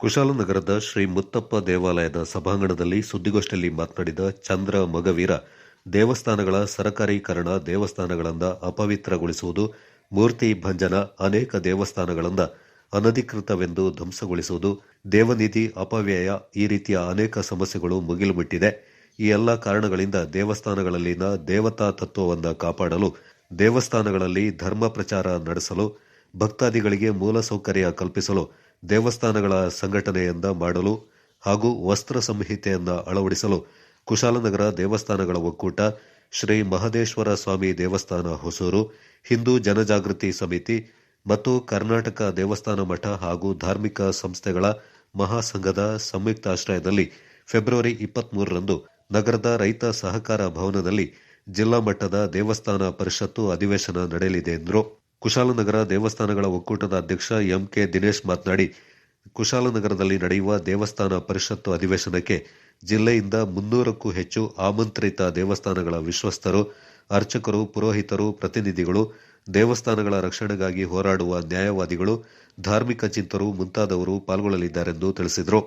ಕುಶಾಲನಗರದ ಶ್ರೀ ಮುತ್ತಪ್ಪ ದೇವಾಲಯದ ಸಭಾಂಗಣದಲ್ಲಿ ಸುದ್ದಿಗೋಷ್ಠಿಯಲ್ಲಿ ಮಾತನಾಡಿದ ಚಂದ್ರ ಮಗವೀರ, ದೇವಸ್ಥಾನಗಳ ಸರಕಾರೀಕರಣ ದೇವಸ್ಥಾನಗಳಿಂದ ಅಪವಿತ್ರಗೊಳಿಸುವುದು, ಮೂರ್ತಿ ಭಂಜನ ಅನೇಕ ದೇವಸ್ಥಾನಗಳಿಂದ ಅನಧಿಕೃತವೆಂದು ಧ್ವಂಸಗೊಳಿಸುವುದು, ದೇವನಿಧಿ ಅಪವ್ಯಯ ಈ ರೀತಿಯ ಅನೇಕ ಸಮಸ್ಯೆಗಳು ಮುಗಿಲುಬಿಟ್ಟಿದೆ. ಈ ಎಲ್ಲ ಕಾರಣಗಳಿಂದ ದೇವಸ್ಥಾನಗಳಲ್ಲಿನ ದೇವತಾ ತತ್ವವನ್ನು ಕಾಪಾಡಲು, ದೇವಸ್ಥಾನಗಳಲ್ಲಿ ಧರ್ಮ ಪ್ರಚಾರ ನಡೆಸಲು, ಭಕ್ತಾದಿಗಳಿಗೆ ಮೂಲಸೌಕರ್ಯ ಕಲ್ಪಿಸಲು ದೇವಸ್ಥಾನಗಳ ಸಂಘಟನೆಯಿಂದ ಮಾಡಲು ಹಾಗೂ ವಸ್ತ್ರ ಸಂಹಿತೆಯನ್ನು ಅಳವಡಿಸಲು ಕುಶಾಲನಗರ ದೇವಸ್ಥಾನಗಳ ಒಕ್ಕೂಟ, ಶ್ರೀ ಮಹದೇಶ್ವರ ಸ್ವಾಮಿ ದೇವಸ್ಥಾನ ಹೊಸೂರು, ಹಿಂದೂ ಜನಜಾಗೃತಿ ಸಮಿತಿ ಮತ್ತು ಕರ್ನಾಟಕ ದೇವಸ್ಥಾನ ಮಠ ಹಾಗೂ ಧಾರ್ಮಿಕ ಸಂಸ್ಥೆಗಳ ಮಹಾಸಂಘದ ಸಂಯುಕ್ತಾಶ್ರಯದಲ್ಲಿ ಫೆಬ್ರವರಿ ಇಪ್ಪತ್ಮೂರರಂದು ನಗರದ ರೈತ ಸಹಕಾರ ಭವನದಲ್ಲಿ ಜಿಲ್ಲಾ ಮಟ್ಟದ ದೇವಸ್ಥಾನ ಪರಿಷತ್ತು ಅಧಿವೇಶನ ನಡೆಯಲಿದೆ ಎಂದರು. ಕುಶಾಲನಗರ ದೇವಸ್ಥಾನಗಳ ಒಕ್ಕೂಟದ ಅಧ್ಯಕ್ಷ ಎಂ ಕೆ ದಿನೇಶ್ ಮಾತನಾಡಿ, ಕುಶಾಲನಗರದಲ್ಲಿ ನಡೆಯುವ ದೇವಸ್ಥಾನ ಪರಿಷತ್ತು ಅಧಿವೇಶನಕ್ಕೆ ಜಿಲ್ಲೆಯಿಂದ ಮುನ್ನೂರಕ್ಕೂ ಹೆಚ್ಚು ಆಮಂತ್ರಿತ ದೇವಸ್ಥಾನಗಳ ವಿಶ್ವಸ್ತರು, ಅರ್ಚಕರು, ಪುರೋಹಿತರು, ಪ್ರತಿನಿಧಿಗಳು, ದೇವಸ್ಥಾನಗಳ ರಕ್ಷಣೆಗಾಗಿ ಹೋರಾಡುವ ನ್ಯಾಯವಾದಿಗಳು, ಧಾರ್ಮಿಕ ಚಿಂತರು ಮುಂತಾದವರು ಪಾಲ್ಗೊಳ್ಳಲಿದ್ದಾರೆಂದು ತಿಳಿಸಿದರು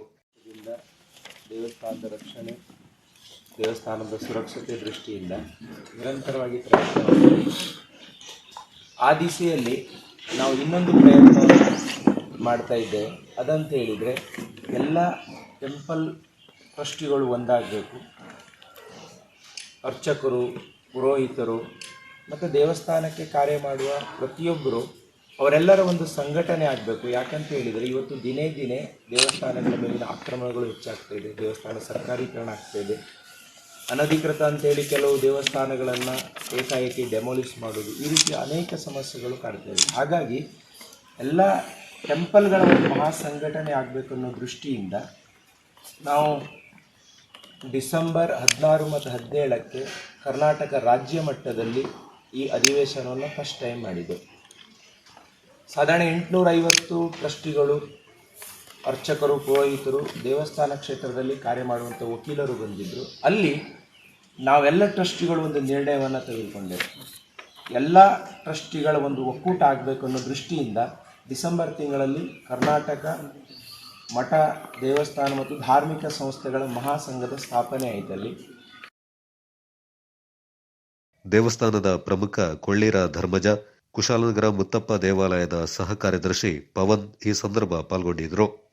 ದೇವಸ್ಥಾನದ ರಕ್ಷಣೆ, ದೇವಸ್ಥಾನದ ಸುರಕ್ಷತೆ ದೃಷ್ಟಿಯಿಂದ ನಿರಂತರವಾಗಿ. ಆ ದಿಸೆಯಲ್ಲಿ ನಾವು ಇನ್ನೊಂದು ಪ್ರಯತ್ನ ಮಾಡ್ತಾ ಇದ್ದೇವೆ. ಅದಂತ ಹೇಳಿದರೆ ಎಲ್ಲ ಟೆಂಪಲ್ ಟ್ರಸ್ಟಿಗಳು ಒಂದಾಗಬೇಕು. ಅರ್ಚಕರು, ಪುರೋಹಿತರು ಮತ್ತು ದೇವಸ್ಥಾನಕ್ಕೆ ಕಾರ್ಯ ಮಾಡುವ ಪ್ರತಿಯೊಬ್ಬರು ಅವರೆಲ್ಲರ ಒಂದು ಸಂಘಟನೆ ಆಗಬೇಕು. ಯಾಕಂತ ಹೇಳಿದರೆ ಇವತ್ತು ದಿನೇ ದಿನೇ ದೇವಸ್ಥಾನಗಳ ಮೇಲಿನ ಆಕ್ರಮಣಗಳು ಹೆಚ್ಚಾಗ್ತಾ ಇದೆ. ದೇವಸ್ಥಾನ ಸರ್ಕಾರೀಕರಣ ಆಗ್ತಾ ಇದೆ. ಅನಧಿಕೃತ ಅಂತೇಳಿ ಕೆಲವು ದೇವಸ್ಥಾನಗಳನ್ನು ಏಕಾಏಕಿ ಡೆಮೊಲಿಷ್ ಮಾಡೋದು ಈ ರೀತಿ ಅನೇಕ ಸಮಸ್ಯೆಗಳು ಕಾಡ್ತಾ ಇದೆ ಹಾಗಾಗಿ ಎಲ್ಲ ಟೆಂಪಲ್ಗಳ ಒಂದು ಮಹಾ ಸಂಘಟನೆ ಆಗಬೇಕು ಅನ್ನೋ ದೃಷ್ಟಿಯಿಂದ ನಾವು ಡಿಸೆಂಬರ್ ಹದಿನಾರು ಮತ್ತು ಹದಿನೇಳಕ್ಕೆ ಕರ್ನಾಟಕ ರಾಜ್ಯ ಮಟ್ಟದಲ್ಲಿ ಈ ಅಧಿವೇಶನವನ್ನು ಫಸ್ಟ್ ಟೈಮ್ ಮಾಡಿದೆ ಸಾಧಾರಣ ಎಂಟುನೂರೈವತ್ತು ಟ್ರಸ್ಟಿಗಳು, ಅರ್ಚಕರು, ಪುರೋಹಿತರು ದೇವಸ್ಥಾನ ಕ್ಷೇತ್ರದಲ್ಲಿ ಕಾರ್ಯ ಮಾಡುವಂಥ ವಕೀಲರು ಬಂದಿದ್ದರು ಅಲ್ಲಿ ನಾವೆಲ್ಲ ಟ್ರಸ್ಟಿಗಳು ಒಂದು ನಿರ್ಣಯವನ್ನು ತೆಗೆದುಕೊಂಡೆವು. ಎಲ್ಲ ಟ್ರಸ್ಟಿಗಳ ಒಂದು ಒಕ್ಕೂಟ ಆಗಬೇಕು ಅನ್ನೋ ದೃಷ್ಟಿಯಿಂದ ಡಿಸೆಂಬರ್ ತಿಂಗಳಲ್ಲಿ ಕರ್ನಾಟಕ ಮಠ, ದೇವಸ್ಥಾನ ಮತ್ತು ಧಾರ್ಮಿಕ ಸಂಸ್ಥೆಗಳ ಮಹಾಸಂಘದ ಸ್ಥಾಪನೆ ಆಯಿತಲ್ಲಿ. ದೇವಸ್ಥಾನದ ಪ್ರಮುಖ ಕೊಳ್ಳೀರ ಧರ್ಮಜ, ಕುಶಾಲನಗರ ಮುತ್ತಪ್ಪ ದೇವಾಲಯದ ಸಹ ಕಾರ್ಯದರ್ಶಿ ಪವನ್ ಈ ಸಂದರ್ಭ ಪಾಲ್ಗೊಂಡಿದ್ದರು.